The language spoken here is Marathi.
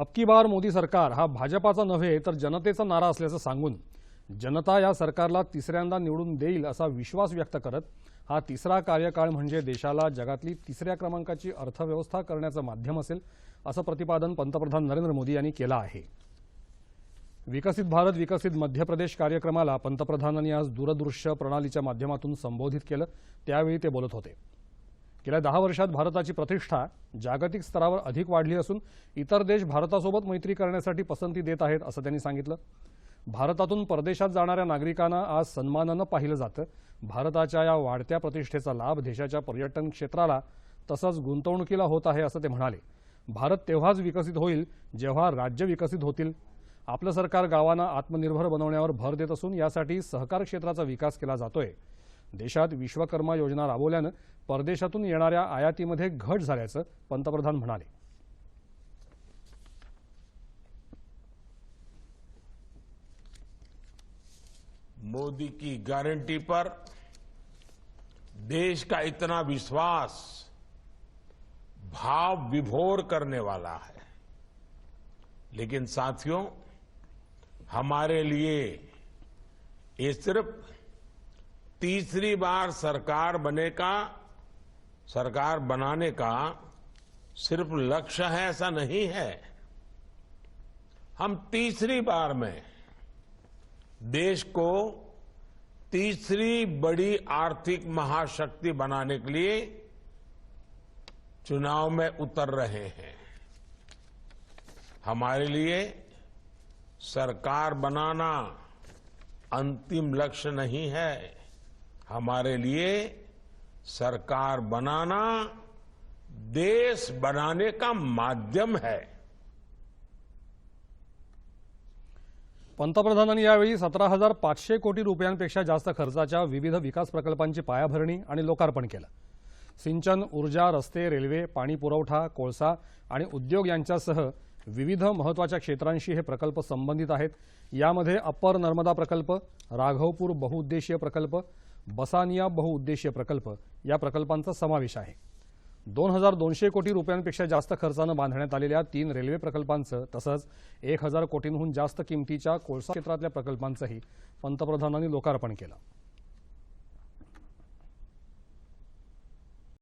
अबकी बार मोदी सरकार हा भाजपाचा नव्हे तर जनतेचा नारा असल्याचं सांगून जनता या सरकारला तिसऱ्यांदा निवडून देईल असा विश्वास व्यक्त करत हा तिसरा कार्यकाळ म्हणजे देशाला जगातली तिसऱ्या क्रमांकाची अर्थव्यवस्था करण्याचं माध्यम असेल असं प्रतिपादन पंतप्रधान नरेंद्र मोदी यांनी केलं आहे. विकसित भारत विकसित मध्य प्रदेश कार्यक्रमाला पंतप्रधानांनी आज दूरदृश्य प्रणालीच्या माध्यमातून संबोधित केलं त्यावेळी ते बोलत होते. गेल्या दहा वर्षात भारताची प्रतिष्ठा जागतिक स्तरावर अधिक वाढली असून इतर देश भारतासोबत मैत्री करण्यासाठी पसंती देत आहेत असं त्यांनी सांगितलं. भारतातून परदेशात जाणाऱ्या नागरिकांना आज सन्मानानं पाहिलं जातं. भारताच्या या वाढत्या प्रतिष्ठेचा लाभ देशाच्या पर्यटन क्षेत्राला तसंच गुंतवणुकीला होत आहे असं ते म्हणाले. भारत तेव्हाच विकसित होईल जेव्हा राज्य विकसित होतील. आपलं सरकार गावांना आत्मनिर्भर बनवण्यावर भर देत असून यासाठी सहकार क्षेत्राचा विकास केला जातोय. देशात विश्वकर्मा योजना राबवल्यानं परदेशातून येणाऱ्या आयातीमध्ये घट झाल्याचं पंतप्रधान म्हणाले. मोदी की गारंटी पर देश का इतना विश्वास भाव विभोर करने वाला है। लेकिन साथियों, हमारे लिए ये सिर्फ़ तीसरी बार सरकार बने का, सरकार बनाने का सिर्फ़ लक्ष्य है ऐसा नहीं है। हम तीसरी बार में देश को तीसरी बड़ी आर्थिक महाशक्ति बनाने के लिए चुनाव में उतर रहे हैं। हमारे लिए सरकार बनाना अंतिम लक्ष्य नहीं है। हमारे लिए सरकार बनाना देश बनाने का माध्यम है। पंतप्रधानांनी यावेळी सतरा हजार पाचशे कोटी रुपयांपेक्षा जास्त खर्चाच्या विविध विकास प्रकल्पांची पायाभरणी आणि लोकार्पण केलं. सिंचन ऊर्जा रस्ते रेल्वे पाणी पुरवठा कोळसा आणि उद्योग यांच्यासह विविध महत्त्वाच्या क्षेत्रांशी हे प्रकल्प संबंधित आहेत. यामध्ये अप्पर नर्मदा प्रकल्प राघवपूर बहुउद्देशीय प्रकल्प बसानिया बहुउद्देशीय प्रकल्प या प्रकल्पांचा समावेश आहे. दोन हजार दोनशे कोटी रुपयांपेक्षा जास्त खर्चानं बांधण्यात आलेल्या तीन रेल्वे प्रकल्पांचं तसंच एक हजार कोटींहून जास्त किमतीच्या कोळसा क्षेत्रातल्या प्रकल्पांचंही पंतप्रधानांनी लोकार्पण केलं.